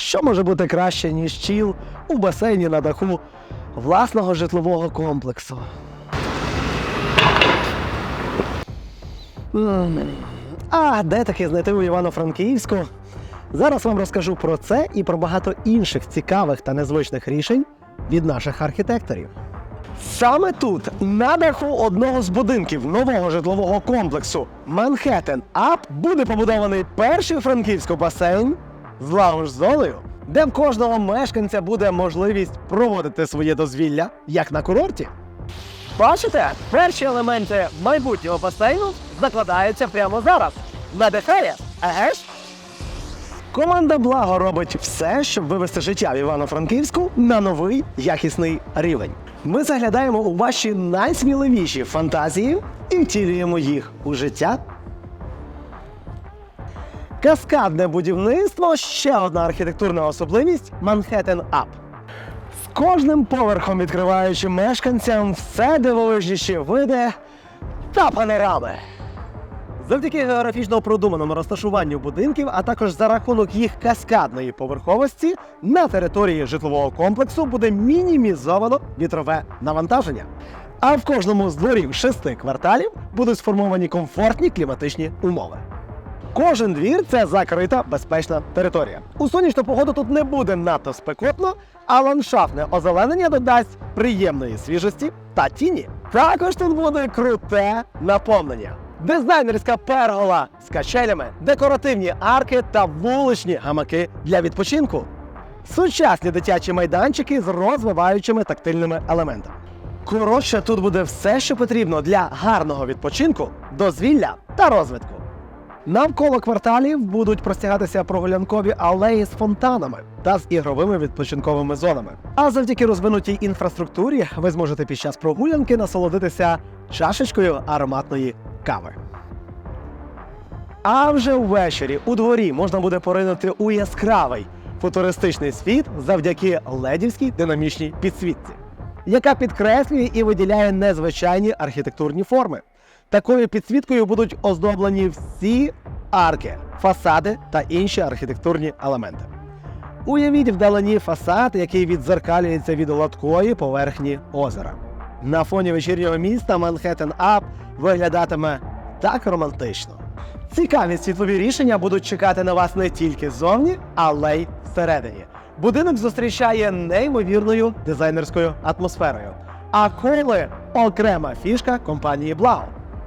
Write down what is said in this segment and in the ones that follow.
що може бути краще, ніж чіл у басейні на даху власного житлового комплексу. А де таки знайти у Івано-Франківську? Зараз вам розкажу про це і про багато інших цікавих та незвичних рішень від наших архітекторів. Саме тут, на даху одного з будинків нового житлового комплексу Манхеттен Ап, буде побудований перший франківський басейн з лаунж-зоною, де в кожного мешканця буде можливість проводити своє дозвілля як на курорті. Бачите, перші елементи майбутнього басейну закладаються прямо зараз. Надихає, еге ж? Команда Благо робить все, щоб вивести життя в Івано-Франківську на новий якісний рівень. Ми заглядаємо у ваші найсміливіші фантазії і втілюємо їх у життя. Каскадне будівництво ще одна архітектурна особливість Манхеттен Ап. З кожним поверхом відкриваючи мешканцям все дивовижніші види та панорами. Завдяки географічно продуманому розташуванню будинків, а також за рахунок їх каскадної поверховості, на території житлового комплексу буде мінімізовано вітрове навантаження. А в кожному з дворів шести кварталів будуть сформовані комфортні кліматичні умови. Кожен двір це закрита безпечна територія. У сонячну погоду тут не буде надто спекотно, а ландшафтне озеленення додасть приємної свіжості та тіні. Також тут буде круте наповнення. Дизайнерська пергола з качелями, декоративні арки та вуличні гамаки для відпочинку. Сучасні дитячі майданчики з розвиваючими тактильними елементами. Коротше, тут буде все, що потрібно для гарного відпочинку, дозвілля та розвитку. Навколо кварталів будуть простягатися прогулянкові алеї з фонтанами та з ігровими відпочинковими зонами. А завдяки розвинутій інфраструктурі ви зможете під час прогулянки насолодитися чашечкою ароматної кави. А вже ввечері у дворі можна буде поринути у яскравий футуристичний світ завдяки ледівській динамічній підсвітці, яка підкреслює і виділяє незвичайні архітектурні форми. Такою підсвіткою будуть оздоблені всі арки, фасади та інші архітектурні елементи. Уявіть вдалині фасад, який відзеркалюється від гладкої поверхні озера. На фоні вечірнього міста Манхеттен Ап виглядатиме так романтично. Цікаві світлові рішення будуть чекати на вас не тільки ззовні, але й всередині. Будинок зустрічає неймовірною дизайнерською атмосферою. А коли окрема фішка компанії Blau.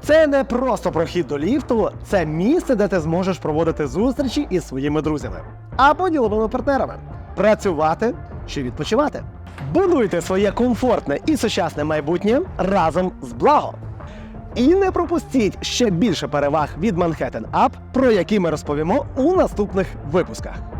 Це не просто прохід до ліфту, це місце, де ти зможеш проводити зустрічі із своїми друзями або діловими партнерами, працювати чи відпочивати. Будуйте своє комфортне і сучасне майбутнє разом з Благо. І не пропустіть ще більше переваг від Manhattan Up, про які ми розповімо у наступних випусках.